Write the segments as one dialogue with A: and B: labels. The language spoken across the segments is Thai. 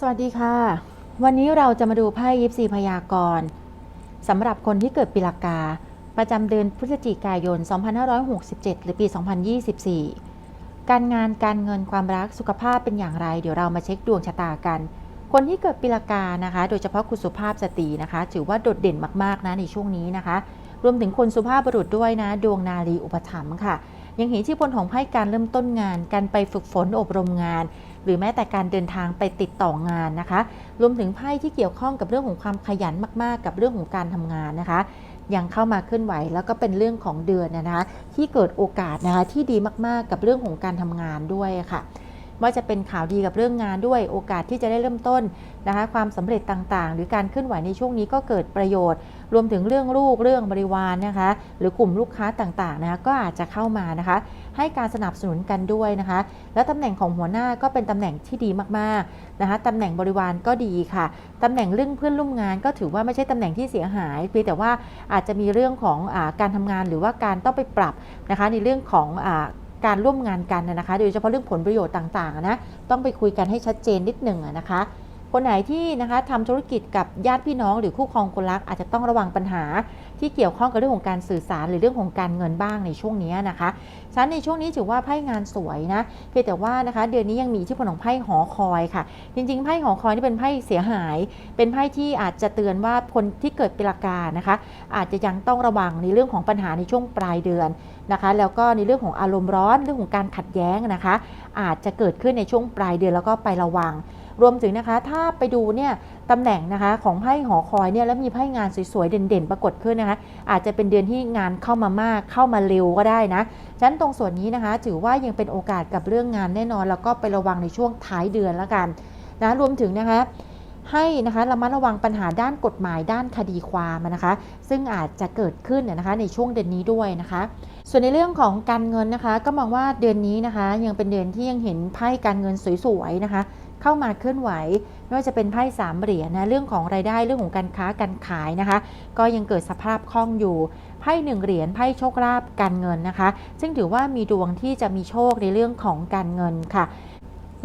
A: สวัสดีค่ะ วันนี้เราจะมาดูไพ่ยิปซีพยากรณ์สำหรับคนที่เกิดปีละกา ประจำเดือนพฤศจิกายน 2567 หรือปี 2024 การงานการเงินความรักสุขภาพเป็นอย่างไร เดี๋ยวเรามาเช็คดวงชะตากัน คนที่เกิดปีละกานะคะ โดยเฉพาะคุณสุภาพสตรีนะคะ ถือว่าโดดเด่นมากๆนะในช่วงนี้นะคะ รวมถึงคนสุภาพบุรุษด้วยนะ ดวงนารีอุปถัมภ์ค่ะ ยังเห็นที่พลของไพ่การเริ่มต้นงาน การไปฝึกฝนอบรมงาน หรือแม้แต่การเดินทางไปติดต่องานนะคะ รวมถึงไพ่ที่เกี่ยวข้องกับเรื่องของความขยันมากๆ กับเรื่องของการทำงานนะคะ ยังเข้ามาเคลื่อนไหวแล้วก็เป็นเรื่องของเดือนนะคะ ที่เกิดโอกาสนะคะที่ดีมากๆ กับเรื่องของการทำงานด้วยค่ะ ว่าจะเป็นข่าวดีกับเรื่องงานด้วยโอกาสที่จะได้เริ่มต้นนะคะความสำเร็จต่างๆ หรือการเคลื่อนไหวในช่วงนี้ก็เกิดประโยชน์ รวมถึงเรื่องลูกเรื่องบริวารนะคะ หรือกลุ่มลูกค้าต่างๆนะคะก็อาจจะเข้ามานะคะ ให้การสนับสนุนกันด้วยนะคะ และตำแหน่งของหัวหน้าก็เป็นตำแหน่งที่ดีมากๆนะคะตำแหน่งบริวารก็ดีค่ะตำแหน่งเรื่องเพื่อนร่วมงานก็ถือว่าไม่ใช่ตำแหน่งที่เสียหายเพียงแต่ว่าอาจจะมีเรื่องของอการทำงานหรือว่าการต้องไปปรับนะคะในเรื่องของอ การร่วมงานกันนะนะคะ โดยเฉพาะเรื่องผลประโยชน์ต่างๆนะต้องไปคุยกันให้ชัดเจนนิดหนึ่งนะคะ คนไหนที่นะคะทำธุรกิจกับญาติพี่น้องหรือคู่ครองคนรักอาจจะต้องระวังปัญหา ที่เกี่ยวข้องกับเรื่องของการสื่อสารหรือเรื่องของการเงินบ้างในช่วงนี้นะคะฉันในช่วงนี้ถือว่าไพ่งานสวยนะเพียงแต่ว่านะคะ เดือนนี้ยังมีที่ผลของไพ่หอคอยค่ะ จริงๆไพ่หอคอยนี่เป็นไพ่เสียหาย เป็นไพ่ที่อาจจะเตือนว่าคนที่เกิดปีละกานะคะ อาจจะยังต้องระวังในเรื่องของปัญหาในช่วงปลายเดือนนะคะ แล้วก็ในเรื่องของอารมณ์ร้อนเรื่องของการขัดแย้งนะคะ อาจจะเกิดขึ้นในช่วงปลายเดือนแล้วก็ไประวัง รวมถึงนะคะถ้าไปดูเนี่ยตำแหน่งนะคะของไพ่หอคอยเนี่ยแล้วมีไพ่งานสวยๆ เด่นๆ ปรากฏขึ้นนะคะ อาจจะเป็นเดือนที่งานเข้ามามากเข้ามาเร็วก็ได้นะฉะนั้นตรงส่วนนี้นะคะ ถือว่ายังเป็นโอกาสกับเรื่องงานแน่นอน แล้วก็ไประวังในช่วงท้ายเดือนแล้วกันนะรวมถึงนะคะให้นะคะระมัดระวังปัญหาด้านกฎหมายด้านคดีความนะคะ ซึ่งอาจจะเกิดขึ้นนะคะในช่วงเดือนนี้ด้วยนะคะ ส่วนในเรื่องของการเงินนะคะ ก็มองว่าเดือนนี้นะคะ ยังเป็นเดือนที่ยังเห็นไพ่การเงินสวยๆนะคะ เข้ามาเคลื่อนไหวไม่ว่าจะเป็นไพ่สามเหรียญนะเรื่องของรายได้เรื่องของการค้าการขายนะคะ ก็ยังเกิดสภาพคล่องอยู่ไพ่หนึ่งเหรียญไพ่โชคลาภการเงินนะคะ ซึ่งถือว่ามีดวงที่จะมีโชคในเรื่องของการเงินค่ะ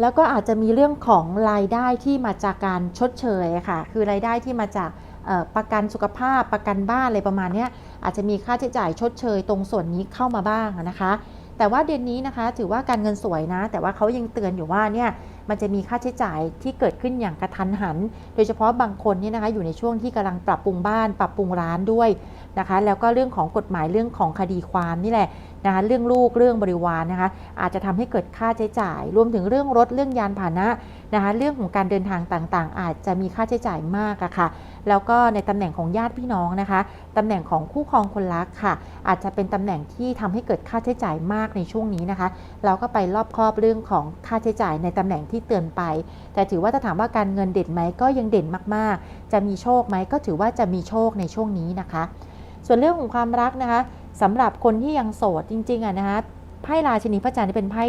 A: แล้วก็อาจจะมีเรื่องของรายได้ที่มาจากการชดเชยค่ะ คือรายได้ที่มาจากประกันสุขภาพประกันบ้านอะไรประมาณนี้อาจจะมีค่าใช้จ่ายชดเชยตรงส่วนนี้เข้ามาบ้างนะคะ แต่ว่าเดือนนี้นะคะถือว่าการเงินสวยนะ แต่ว่าเขายังเตือนอยู่ว่าเนี่ย มันจะมีค่าใช้จ่ายที่เกิดขึ้นอย่างกระทันหัน โดยเฉพาะบางคนนี่นะคะอยู่ในช่วงที่กำลังปรับปรุงบ้าน ปรับปรุงร้านด้วยนะคะ แล้วก็เรื่องของกฎหมายเรื่องของคดีความนี่แหละ นะคะเรื่องลูกเรื่องบริวารนะคะอาจจะทำให้เกิดค่าใช้จ่าย รวมถึงเรื่องรถเรื่องยานพาหนะนะคะเรื่องของการเดินทางต่างๆ อาจจะมีค่าใช้จ่ายมากอะค่ะ แล้วก็ในตำแหน่งของญาติพี่น้องนะคะตำแหน่งของคู่ครองคนรักค่ะ อาจจะเป็นตำแหน่งที่ทำให้เกิดค่าใช้จ่ายมากในช่วงนี้นะคะ เราก็ไปรอบครอบเรื่องของค่าใช้จ่ายในตำแหน่งที่เตือนไป แต่ถือว่าถ้าถามว่าการเงินเด่นไหมก็ยังเด่นมากๆ จะมีโชคไหมก็ถือว่าจะมีโชคในช่วงนี้นะคะ ส่วนเรื่องของความรักนะคะ สำหรับคนที่ยังโสดจริงๆอะนะคะไพ่ราชินีพระจันทร์นี่เป็นไพ่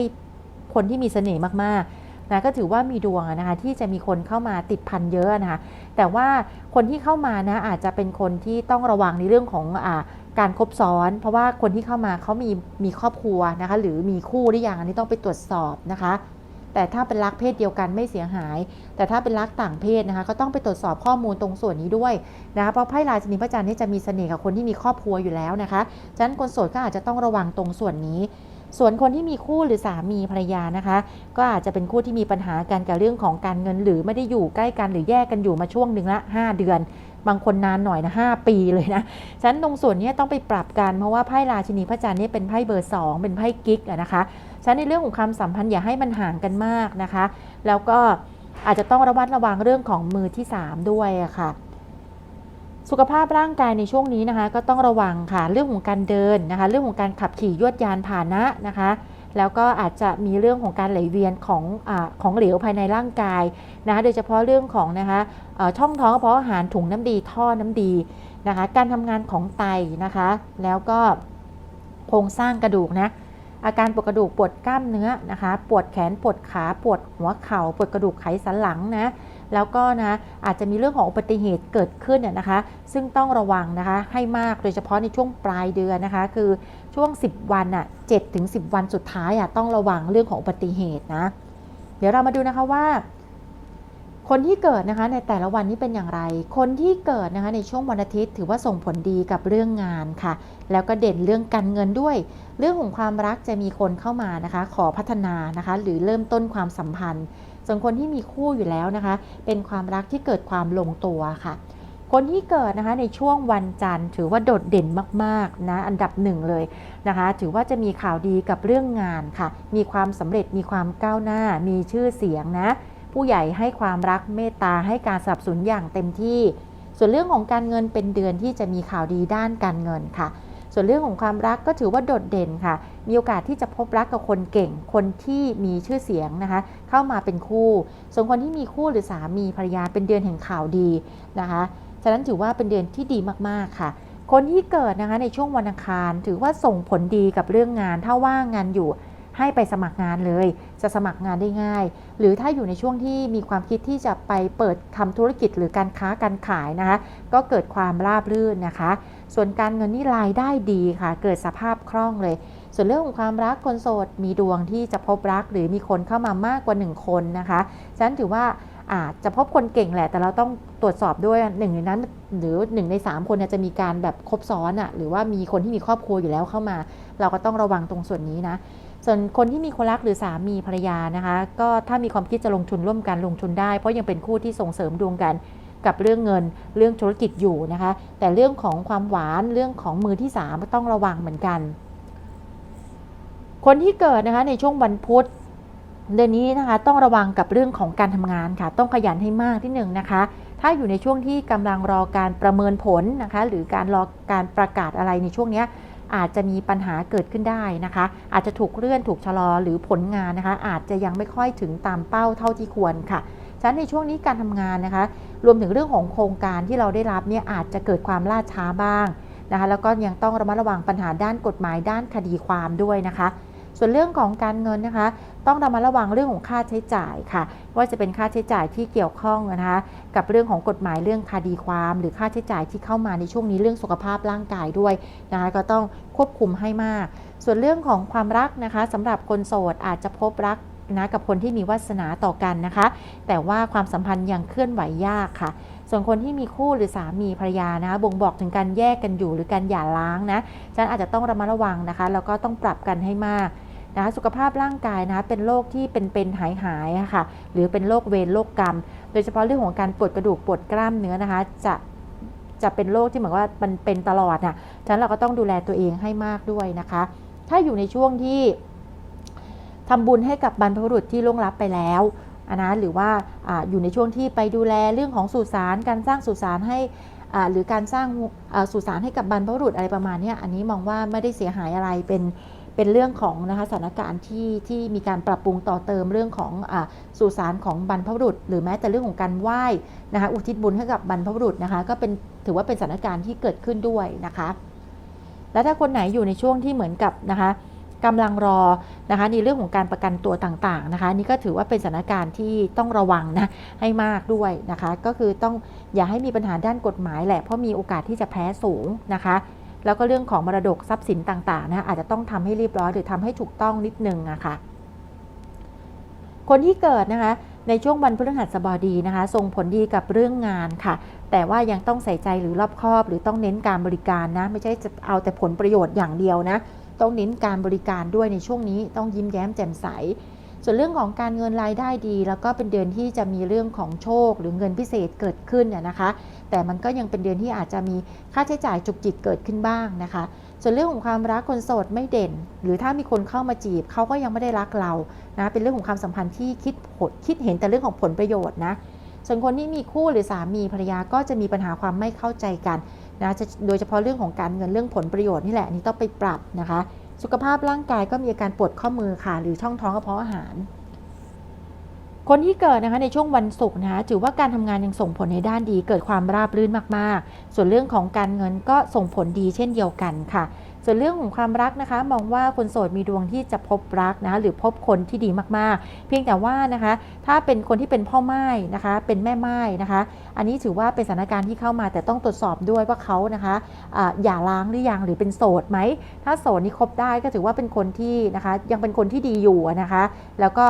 A: คนที่มีเสน่ห์มากๆนะก็ถือว่ามีดวงนะคะที่จะมีคนเข้ามาติดพันเยอะนะคะแต่ว่าคนที่เข้ามานะอาจจะเป็นคนที่ต้องระวังในเรื่องของอาการคบซ้อน เพราะว่าคนที่เข้ามาเขามีมีครอบครัวนะคะหรือมีคู่หรือยังอันนี้ต้องไปตรวจสอบนะคะ แต่ถ้าเป็นรักเพศเดียวกันไม่เสียหาย แต่ถ้าเป็นรักต่างเพศนะคะ ก็ต้องไปตรวจสอบข้อมูลตรงส่วนนี้ด้วยนะคะเพราะไพ่ราชินีพระจันทร์นี่จะมีเสน่ห์กับคนที่มีครอบครัวอยู่แล้วนะคะฉะนั้นคนโสดก็อาจจะต้องระวังตรงส่วนนี้ ส่วนคนที่มีคู่หรือสามีภรรยานะคะ ก็อาจจะเป็นคู่ที่มีปัญหากันกับเรื่องของการเงิน หรือไม่ได้อยู่ใกล้กันหรือแยกกันอยู่มาช่วงหนึ่งละ 5 เดือนบางคนนานหน่อยนะ5ปีเลยนะฉะนั้นตรงส่วนนี้ต้องไปปรับกันเพราะว่าไพ่ราชินีพระจันทร์นี่เป็นไพ่เบอร์ 2 เป็นไพ่กิ๊กนะคะ ฉะนั้นในเรื่องของความสัมพันธ์อย่าให้มันห่างกันมากนะคะ แล้วก็อาจจะต้องระวัดระวังเรื่องของมือที่ 3 ด้วยะค่ะ สุขภาพร่างกายในช่วงนี้นะคะ ก็ต้องระวังค่ะเรื่องของการเดินนะคะ เรื่องของการขับขี่ยวดยานพาหนะนะคะแล้วก็อาจจะมีเรื่องของการไหลเวียนของอของเหลวภายในร่างกายนะคะโดยเฉพาะเรื่องของนะคะช่องท้องกระเพาะอาหารถุงน้ำดีท่อน้ำดีนะคะ การทำงานของไตนะคะ แล้วก็โครงสร้างกระดูกนะ อาการปวดกระดูกปวดกล้ามเนื้อนะคะ ปวดแขนปวดขาปวดหัวเข่าปวดกระดูกไขสันหลังนะแล้วก็นะอาจจะมีเรื่องของอุบัติเหตุเกิดขึ้นเนี่ยนะคะ ซึ่งต้องระวังนะคะให้มากโดยเฉพาะในช่วงปลายเดือนนะคะ คือช่วง 10 วันอะ่ะ7ถึง10 วันสุดท้ายอะต้องระวังเรื่องของอุบัติเหตุนะ เดี๋ยวเรามาดูนะคะว่า คนที่เกิดนะคะในแต่ละวันนี้เป็นอย่างไร คนที่เกิดนะคะในช่วงวันอาทิตย์ ถือว่าส่งผลดีกับเรื่องงานค่ะ แล้วก็เด่นเรื่องการเงินด้วย เรื่องของความรักจะมีคนเข้ามานะคะ ขอพัฒนานะคะ หรือเริ่มต้นความสัมพันธ์ ส่วนคนที่มีคู่อยู่แล้วนะคะ เป็นความรักที่เกิดความลงตัวค่ะ คนที่เกิดนะคะในช่วงวันจันทร์ ถือว่าโดดเด่นมากๆนะอันดับหนึ่งเลยนะคะ ถือว่าจะมีข่าวดีกับเรื่องงานค่ะ มีความสำเร็จมีความก้าวหน้า มีชื่อเสียงนะ ผู้ใหญ่ให้ความรักเมตตาให้การสนับสนุนอย่างเต็มที่ ส่วนเรื่องของการเงินเป็นเดือนที่จะมีข่าวดีด้านการเงินค่ะ ส่วนเรื่องของความรักก็ถือว่าโดดเด่นค่ะ มีโอกาสที่จะพบรักกับคนเก่ง คนที่มีชื่อเสียงนะคะ เข้ามาเป็นคู่ส่วนคนที่มีคู่หรือสามีภรรยาเป็นเดือนแห่งข่าวดีนะคะฉะนั้นถือว่าเป็นเดือนที่ดีมากๆค่ะคนที่เกิดนะคะในช่วงวันอังคารถือว่าส่งผลดีกับเรื่องงาน ถ้าว่างงานอยู่ ให้ไปสมัครงานเลย จะสมัครงานได้ง่าย หรือถ้าอยู่ในช่วงที่มีความคิดที่จะไปเปิดทำธุรกิจหรือการค้าการขายนะคะ ก็เกิดความราบรื่นนะคะ ส่วนการเงินนี่รายได้ดีค่ะ เกิดสภาพคล่องเลย ส่วนเรื่องของความรักคนโสดมีดวงที่จะพบรักหรือมีคนเข้ามามากกว่า 1 คนนะคะฉะนั้นถือว่าอาจจะพบคนเก่งแหละ แต่เราต้องตรวจสอบด้วยหนึ่งในนั้น หรือหนึ่งใน3คนเนี่ยจะมีการแบบครบซ้อนอะ่ะหรือว่ามีคนที่มีครอบครัวอยู่แล้วเข้ามา เราก็ต้องระวังตรงส่วนนี้นะ ส่วนคนที่มีคนรักหรือสามีภรรยานะคะ ก็ถ้ามีความคิดจะลงทุนร่วมกันลงทุนได้ เพราะยังเป็นคู่ที่ส่งเสริมดวงกันกับเรื่องเงินเรื่องธุรกิจอยู่นะคะ แต่เรื่องของความหวานเรื่องของมือที่3ก็ต้องระวังเหมือนกัน คนที่เกิดนะคะในช่วงวันพุธเดือนนี้นะคะต้องระวังกับเรื่องของการทำงานค่ะ ต้องขยันให้มากที่หนึ่งนะคะ ถ้าอยู่ในช่วงที่กำลังรอการประเมินผลนะคะ หรือการรอการประกาศอะไรในช่วงนี้ อาจจะมีปัญหาเกิดขึ้นได้นะคะ อาจจะถูกเลื่อนถูกชะลอหรือผลงานนะคะ อาจจะยังไม่ค่อยถึงตามเป้าเท่าที่ควรค่ะฉะนั้นในช่วงนี้การทำงานนะคะ รวมถึงเรื่องของโครงการที่เราได้รับเนี่ยอาจจะเกิดความล่าช้าบ้างนะคะแล้วก็ยังต้องระมัดระวังปัญหาด้านกฎหมายด้านคดีความด้วยนะคะ ส่วนเรื่องของการเงินนะคะ ต้องระมัดระวังเรื่องของค่าใช้จ่ายค่ะ ว่าจะเป็นค่าใช้จ่ายที่เกี่ยวข้องนะคะกับเรื่องของกฎหมายเรื่องคดีความ หรือค่าใช้จ่ายที่เข้ามาในช่วงนี้เรื่องสุขภาพร่างกายด้วยนะคะก็ต้องควบคุมให้มาก ส่วนเรื่องของความรักนะคะสำหรับคนโสดอาจจะพบรักนะกับคนที่มีวาสนาต่อกันนะคะ แต่ว่าความสัมพันธ์ยังเคลื่อนไหวยากค่ะ ส่วนคนที่มีคู่หรือสามีภรรยานะคะบ่งบอกถึงการแยกกันอยู่หรือการหย่าร้างนะฉะนั้นอาจจะต้องระมัดระวังนะคะแล้วก็ต้องปรับกันให้มาก นะคะสุขภาพร่างกายนะคะเป็นโรคที่เป็นเป็นหายหายๆอะค่ะหรือเป็นโรคเวรโรคกรรม โดยเฉพาะเรื่องของการปวดกระดูกปวดกล้ามเนื้อนะคะจะจะเป็นโรคที่เหมือนว่ามันเป็นตลอดน่ะฉะนั้นเราก็ต้องดูแลตัวเองให้มากด้วยนะคะ ถ้าอยู่ในช่วงที่ทำบุญให้กับบรรพบุรุษที่ล่วงลับไปแล้วอะนะหรือว่าออยู่ในช่วงที่ไปดูแลเรื่องของสุสานการสร้างสุสานให้อ่าหรือการสร้างอ่าสุสานให้กับบรรพบุรุษอะไรประมาณนี้อันนี้มองว่าไม่ได้เสียหายอะไรเป็น เป็นเรื่องของนะคะสถานการณ์ที่ที่มีการปรับปรุงต่อเติมเรื่องของอาสุสานของบรรพบุรุษ หรือแม้แต่เรื่องของการไหว้นะคะอุทิศบุญให้กับบรรพบุรุษนะคะก็เป็นถือว่าเป็นสถานการณ์ที่เกิดขึ้นด้วยนะคะ แล้วถ้าคนไหนอยู่ในช่วงที่เหมือนกับนะคะกำลังรอนะคะในเรื่องของการประกันตัวต่างๆนะคะนี่ก็ถือว่าเป็นสถานการณ์ที่ต้องระวังนะให้มากด้วยนะคะ ก็คือต้องอย่าให้มีปัญหาด้านกฎหมายแหละเพราะมีโอกาสที่จะแพ้สูงนะคะ แล้วก็เรื่องของมรดกทรัพย์สินต่างๆนะอาจจะต้องทำให้เรียบร้อยหรือทำให้ถูกต้องนิดนึงอะค่ะ คนที่เกิดนะคะในช่วงวันพฤหัสบดีนะคะส่งผลดีกับเรื่องงานค่ะ แต่ว่ายังต้องใส่ใจหรือรอบคอบ หรือต้องเน้นการบริการนะ ไม่ใช่จะเอาแต่ผลประโยชน์อย่างเดียวนะ ต้องเน้นการบริการด้วยในช่วงนี้ต้องยิ้มแย้มแจ่มใส ส่วนเรื่องของการเงินรายได้ดี แล้วก็เป็นเดือนที่จะมีเรื่องของโชคหรือเงินพิเศษเกิดขึ้นน่ยนะคะ แต่มันก็ยังเป็นเดือนที่อาจจะมีค่าใช้จ่ายจุกจิกเกิดขึ้นบ้างนะคะ ส่วนเรื่องของความรักคนโสดไม่เด่น หรือถ้ามีคนเข้ามาจีบเขาก็ยังไม่ได้รักเรานะเป็นเรื่องของความสัมพันธ์ที่คิดผลคิดเห็นแต่เรื่องของผลประโยชน์นะส่วนคนที่มีคู่หรือสามีภรรยาก็จะมีปัญหาความไม่เข้าใจกันนะโดยเฉพาะเรื่องของการเงินเรื่องผลประโยชน์นี่แหละอันนี่ต้องไปปรับนะคะ สุขภาพร่างกายก็มีอาการปวดข้อมือค่ะ หรือช่องท้องกระเพาะอาหาร คนที่เกิดนะคะในช่วงวันศุกร์นะคะถือว่าการทำงานยังส่งผลในด้านดี เกิดความราบรื่นมากๆ ส่วนเรื่องของการเงินก็ส่งผลดีเช่นเดียวกันค่ะ ส่วนเรื่องของความรักนะคะ มองว่าคนโสดมีดวงที่จะพบรักนะหรือพบคนที่ดีมากๆ เพียงแต่ว่านะคะ ถ้าเป็นคนที่เป็นพ่อไม้นะคะ เป็นแม่ไม้นะคะ อันนี้ถือว่าเป็นสถานการณ์ที่เข้ามาแต่ต้องตรวจสอบด้วยว่าเขานะคะอ่าหย่าร้างหรือยังหรือเป็นโสดไหม ถ้าโสดนี่คบได้ก็ถือว่าเป็นคนที่นะคะ ยังเป็นคนที่ดีอยู่นะคะ แล้วก็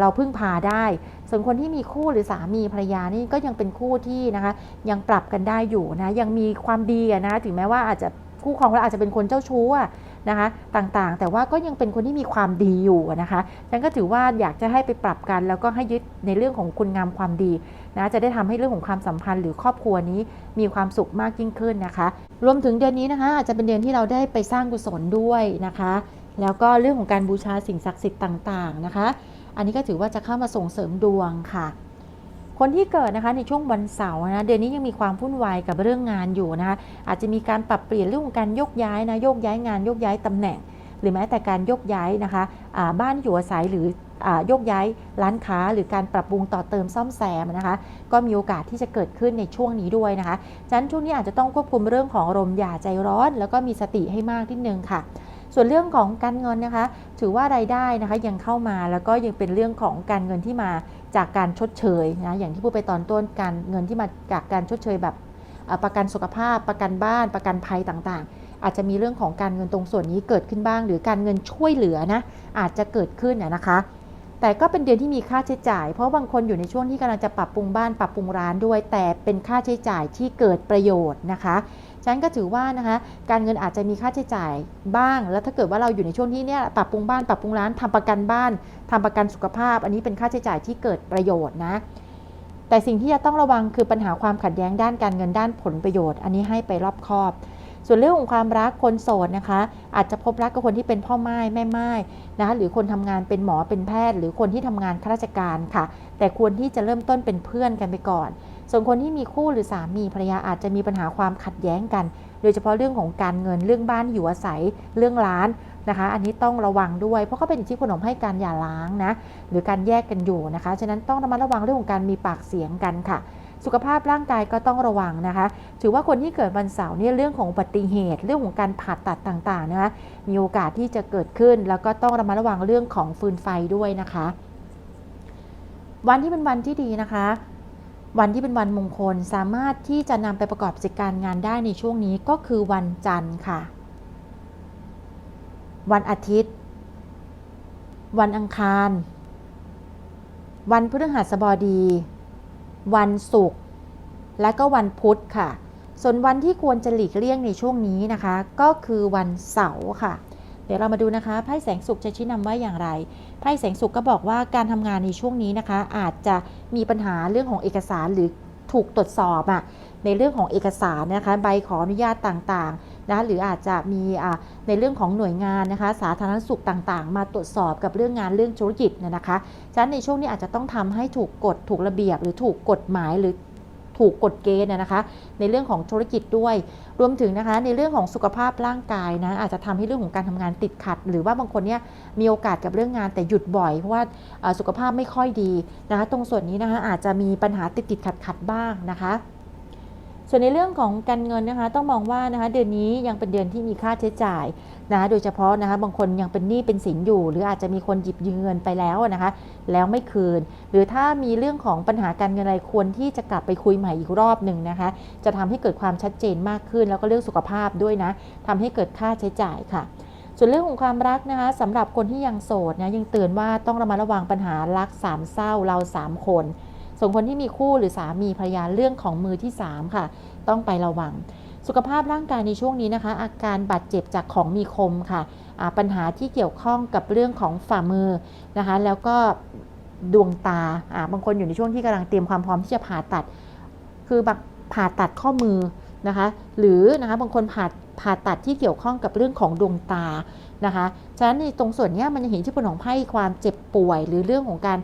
A: เราพึ่งพาได้ส่วนคนที่มีคู่หรือสามีภรรยานี่ก็ยังเป็นคู่ที่นะคะ ยังปรับกันได้อยู่นะยังมีความดีนะถึงแม้ว่าอาจจะ คู่ครองเราอาจจะเป็นคนเจ้าชู้อะนะคะต่างๆ แต่ว่าก็ยังเป็นคนที่มีความดีอยู่นะคะฉันก็ถือว่าอยากจะให้ไปปรับกัน แล้วก็ให้ยึดในเรื่องของคุณงามความดีนะจะได้ทำให้เรื่องของความสัมพันธ์หรือครอบครัวนี้มีความสุขมากยิ่งขึ้นนะคะ รวมถึงเดือนนี้นะคะ อาจจะเป็นเดือนที่เราได้ไปสร้างกุศลด้วยนะคะ แล้วก็เรื่องของการบูชาสิ่งศักดิ์สิทธิ์ต่างๆนะคะ อันนี้ก็ถือว่าจะเข้ามาส่งเสริมดวงค่ะ คนที่เกิดนะคะในช่วงวันเสาร์นะเดือนนี้ยังมีความวุ่นวายกับเรื่องงานอยู่นะคะอาจจะมีการปรับเปลี่ยนเรื่องของการยกย้ายนะโยกย้ายงานโยกย้ายตำแหน่ง หรือแม้แต่การยกย้ายนะคะบ้านอยู่อาศัยหรืออาโยกย้ายร้านค้า หรือการปรับปรุงต่อเติมซ่อมแซมนะคะ ก็มีโอกาสที่จะเกิดขึ้นในช่วงนี้ด้วยนะคะฉะนั้นช่วงนี้อาจจะต้องควบคุมเรื่องของอารมณ์อย่าใจร้อน แล้วก็มีสติให้มากนิดนึงค่ะส่วนเรื่องของการเงินนะคะ ถือว่ารายได้นะคะยังเข้ามาแล้วก็ยังเป็นเรื่องของการเงินที่มา จากการชดเชยนะอย่างที่พูดไปตอนต้นการเงินที่มาจากการชดเชยแบบประกันสุขภาพ ประกันบ้าน ประกันภัยต่างๆ อาจจะมีเรื่องของการเงินตรงส่วนนี้เกิดขึ้นบ้าง หรือการเงินช่วยเหลือนะอาจจะเกิดขึ้นนะคะ แต่ก็เป็นเดือนที่มีค่าใช้จ่าย เพราะบางคนอยู่ในช่วงที่กำลังจะปรับปรุงบ้านปรับปรุงร้านด้วย แต่เป็นค่าใช้จ่ายที่เกิดประโยชน์นะคะ ฉะนั้นก็ถือว่านะคะการเงินอาจจะมีค่าใช้จ่ายบ้าง แล้วถ้าเกิดว่าเราอยู่ในช่วงที่เนี่ยปรับปรุงบ้านปรับปรุงร้านทำประกันบ้านทำประกันสุขภาพ อันนี้เป็นค่าใช้จ่ายที่เกิดประโยชน์นะแต่สิ่งที่จะต้องระวังคือปัญหาความขัดแย้งด้านการเงินด้านผลประโยชน์ อันนี้ให้ไปรอบคอบ ส่วนเรื่องของความรักคนโสดนะคะ อาจจะพบรักกับคนที่เป็นพ่อไม้แม่ไม้นะคะหรือคนทำงานเป็นหมอเป็นแพทย์ หรือคนที่ทำงานข้าราชการค่ะ แต่ควรที่จะเริ่มต้นเป็นเพื่อนกันไปก่อน ส่วนคนที่มีคู่หรือสามีภรรยาอาจจะมีปัญหาความขัดแย้งกัน โดยเฉพาะเรื่องของการเงินเรื่องบ้านอยู่อาศัยเรื่องร้านนะคะ อันนี้ต้องระวังด้วย เพราะเขาเป็นทธิพลของให้การหย่าร้างนะหรือการแยกกันอยู่นะคะ ฉะนั้นต้องระมัดระวังเรื่องของการมีปากเสียงกันค่ะ สุขภาพร่างกายก็ต้องระวังนะคะ ถือว่าคนที่เกิดวันเสาร์เนี่ยเรื่องของอุบัติเหตุ เรื่องของการผ่าตัดต่างๆนะคะมีโอกาสที่จะเกิดขึ้น แล้วก็ต้องระมัดระวังเรื่องของฟืนไฟด้วยนะคะ วันที่เป็นวันที่ดีนะคะ วันที่เป็นวันมงคลสามารถที่จะนำไปประกอบกิจการงานได้ในช่วงนี้ก็คือวันจันทร์ค่ะ วันอาทิตย์ วันอังคาร วันพฤหัสบดี วันศุกร์และก็วันพุธค่ะ ส่วนวันที่ควรจะหลีกเลี่ยงในช่วงนี้นะคะ ก็คือวันเสาร์ค่ะ เดี๋ยวเรามาดูนะคะไพ่แสงสุขจะชี้นำว่าอย่างไรไพ่แสงสุขก็บอกว่าการทำงานในช่วงนี้นะคะ อาจจะมีปัญหาเรื่องของเอกสารหรือถูกตรวจสอบอะในเรื่องของเอกสารนะคะใบขออนุญาตต่างๆนะหรืออาจจะมีอ่าในเรื่องของหน่วยงานนะคะ สาธารณสุขต่างๆ มาตรวจสอบกับเรื่องงานเรื่องธุรกิจเนี่ยนะคะฉะนั้นในช่วงนี้อาจจะต้องทำให้ถูกกฎถูกระเบียบหรือถูกกฎหมายหรือ ถูกกฎเกณฑ์นะนะคะ ในเรื่องของธุรกิจด้วย รวมถึงนะคะในเรื่องของสุขภาพร่างกายนะอาจจะทำให้เรื่องของการทำงานติดขัด หรือว่าบางคนเนี่ยมีโอกาสกับเรื่องงานแต่หยุดบ่อย เพราะว่าสุขภาพไม่ค่อยดีนะคะตรงส่วนนี้นะคะอาจจะมีปัญหาติดติดขัดขัดบ้างนะคะ ส่วนในเรื่องของการเงินนะคะต้องมองว่านะคะเดือนนี้ยังเป็นเดือนที่มีค่าใช้จ่ายนะะโดยเฉพาะนะคะบางคนยังเป็นหนี้เป็นสินอยู่ หรืออาจจะมีคนหยิบยืมเงินไปแล้วนะคะแล้วไม่คืน หรือถ้ามีเรื่องของปัญหาการเงินอะไรควรที่จะกลับไปคุยใหม่อีกรอบหนึ่งนะคะจะทำให้เกิดความชัดเจนมากขึ้น แล้วก็เรื่องสุขภาพด้วยนะทำให้เกิดค่าใช้จ่ายค่ะส่วนเรื่องของความรักนะคะสำหรับคนที่ยังโสดนะยังเตือนว่าต้องระมัดระวังปัญหารักสามเศร้าเราสามคน ส่วนคนที่มีคู่หรือสามีภรรยาเรื่องของมือที่ 3 ค่ะ ต้องไประวัง สุขภาพร่างกายในช่วงนี้นะคะ อาการบาดเจ็บจากของมีคมค่ะปัญหาที่เกี่ยวข้องกับเรื่องของฝ่ามือนะคะ แล้วก็ดวงตาบางคนอยู่ในช่วงที่กำลังเตรียมความพร้อมที่จะผ่าตัด คือผ่าตัดข้อมือนะคะ หรือนะคะบางคนผ่าผ่าตัดที่เกี่ยวข้องกับเรื่องของดวงตานะคะ ฉะนั้นในตรงส่วนนี้มันจะเห็นที่ผลของไพ่ความเจ็บป่วย หรือเรื่องของการ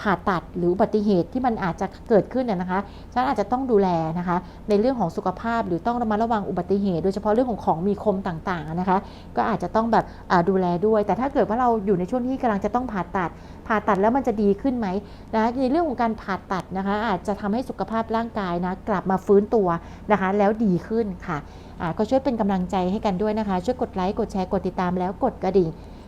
A: ผ่าตัดหรืออุบัติเหตุที่มันอาจจะเกิดขึ้นน่ะนะคะฉะนันอาจจะต้องดูแลนะคะ ในเรื่องของสุขภาพหรือต้องระมัดระวังอุบัติเหตุ โดยเฉพาะเรื่องของของมีคมต่างๆนะคะ ก็อาจจะต้องแบบดูแลด้วย แต่ถ้าเกิดว่าเราอยู่ในช่วงที่กำลังจะต้องผ่าตัด ผ่าตัดแล้วมันจะดีขึ้นไหมนะในเรื่องของการผ่าตัดนะคะ อาจจะทำให้สุขภาพร่างกายนะกลับมาฟื้นตัวนะคะ แล้วดีขึ้นค่ะก็ช่วยเป็นกำลังใจให้กันด้วยนะคะ ช่วยกดไลค์กดแชร์กดติดตามแล้วกดกระดิ่ง